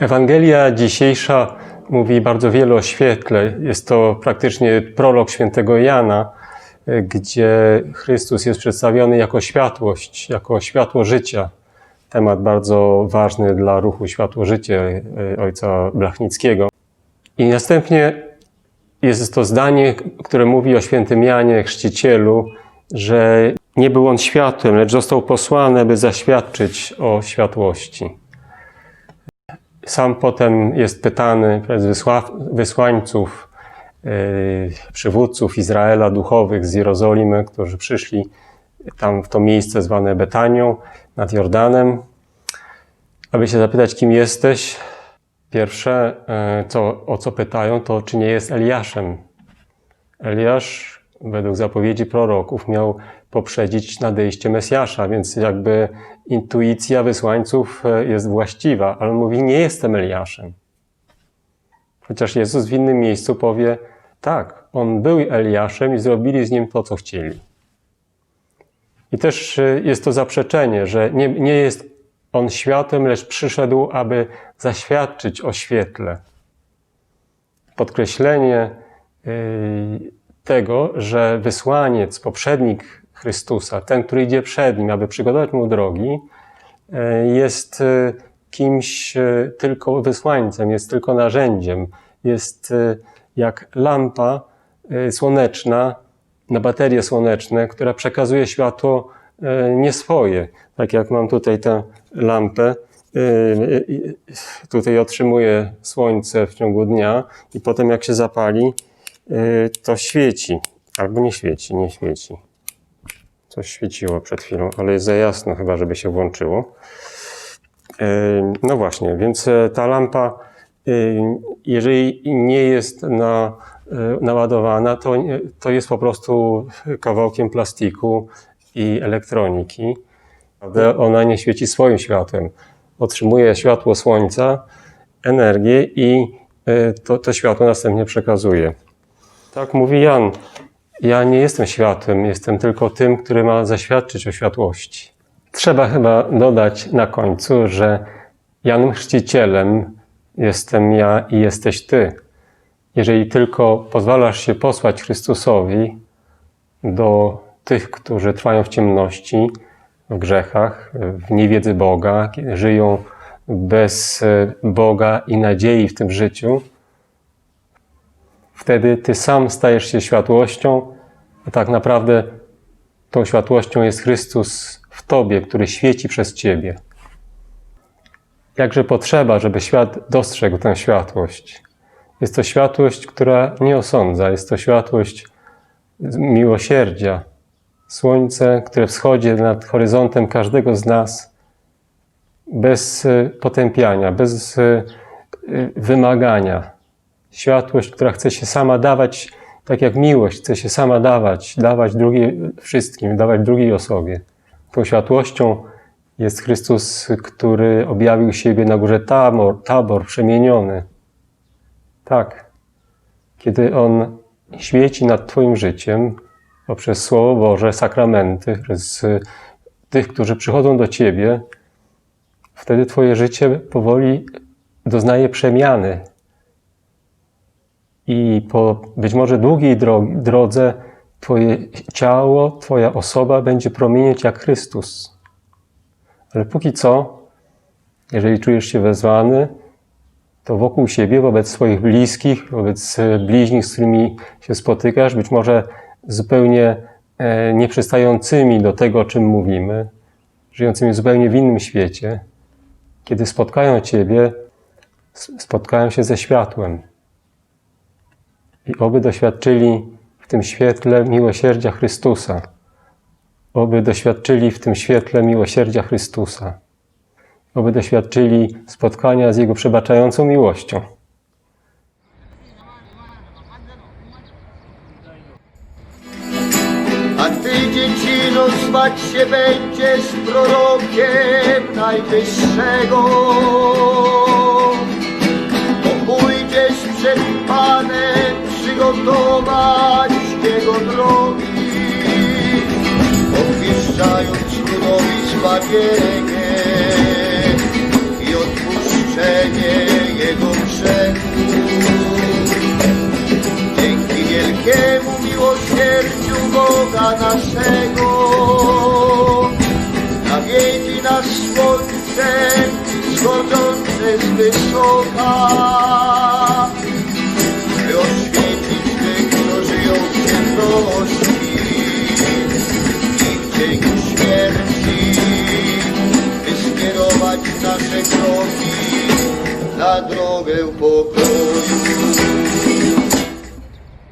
Ewangelia dzisiejsza mówi bardzo wiele o świetle. Jest to praktycznie prolog świętego Jana, y, gdzie Chrystus jest przedstawiony jako światłość, jako światło życia. Temat bardzo ważny dla ruchu Światło Życie y, ojca Blachnickiego. I następnie jest to zdanie, które mówi o świętym Janie, chrzcicielu, że nie był on światłem, lecz został posłany, by zaświadczyć o światłości. Sam potem jest pytany przez wysła, wysłańców, yy, przywódców Izraela duchowych z Jerozolimy, którzy przyszli tam w to miejsce zwane Betanią nad Jordanem, aby się zapytać, kim jesteś. Pierwsze, yy, co, o co pytają, to czy nie jest Eliaszem. Eliasz, według zapowiedzi proroków, miał poprzedzić nadejście Mesjasza, więc jakby intuicja wysłańców e, jest właściwa, ale mówi, nie jestem Eliaszem. Chociaż Jezus w innym miejscu powie, tak, on był Eliaszem i zrobili z nim to, co chcieli. I też e, jest to zaprzeczenie, że nie, nie jest on światłem, lecz przyszedł, aby zaświadczyć o świetle. Podkreślenie yy, tego, że wysłaniec, poprzednik Chrystusa, ten, który idzie przed nim, aby przygotować mu drogi, e, jest e, kimś e, tylko wysłańcem, jest tylko narzędziem, jest jak lampa słoneczna na baterie słoneczne, która przekazuje światło nie swoje. Tak jak mam tutaj tę lampę, tutaj otrzymuje słońce w ciągu dnia i potem jak się zapali, to świeci. Albo nie świeci, nie świeci. Coś świeciło przed chwilą, ale jest za jasno chyba, żeby się włączyło. No właśnie, więc e, ta lampa, jeżeli nie jest na, naładowana, to, to jest po prostu kawałkiem plastiku i elektroniki. Ona nie świeci swoim światłem. Otrzymuje światło słońca, energię i to, to światło następnie przekazuje. Tak mówi Jan. Ja nie jestem światłem, jestem tylko tym, który ma zaświadczyć o światłości. Trzeba chyba dodać na końcu, że Janem Chrzcicielem jestem ja i jesteś Ty. Jeżeli tylko pozwalasz się posłać Chrystusowi do tych, którzy trwają w ciemności, w grzechach, w niewiedzy Boga, żyją bez Boga i nadziei w tym życiu, Wtedy ty sam stajesz się światłością, a tak naprawdę tą światłością jest Chrystus w tobie, który świeci przez ciebie. Jakże potrzeba, żeby świat dostrzegł tę światłość. Jest to światłość, która nie osądza, jest to światłość miłosierdzia. Słońce, które wschodzi nad horyzontem każdego z nas bez potępiania, bez e, wymagania Światłość, która chce się sama dawać, tak jak miłość chce się sama dawać, dawać drugiej, wszystkim, dawać drugiej osobie. Tą światłością jest Chrystus, który objawił siebie na górze Tabor, tabor przemieniony. Tak, kiedy On świeci nad Twoim życiem poprzez Słowo Boże, sakramenty, przez tych, którzy przychodzą do Ciebie, wtedy Twoje życie powoli doznaje przemiany, i po być może długiej drodze Twoje ciało, Twoja osoba będzie promienieć jak Chrystus. Ale póki co, jeżeli czujesz się wezwany, to wokół siebie, wobec swoich bliskich, wobec bliźnich, z którymi się spotykasz, być może zupełnie e, nieprzystającymi do tego, o czym mówimy, żyjącymi zupełnie w innym świecie, kiedy spotkają Ciebie, spotkają się ze światłem i oby doświadczyli w tym świetle miłosierdzia Chrystusa. Oby doświadczyli w tym świetle miłosierdzia Chrystusa. Oby doświadczyli spotkania z Jego przebaczającą miłością. A ty dziecino zwać się będziesz prorokiem Najwyższego prostować Jego drogi, obwieszczając królowi zbawienie i odpuszczenie Jego grzechów. Dzięki wielkiemu miłosierdziu Boga naszego nawiedzi nas słońce schodzące z wysoka. та друге в покою.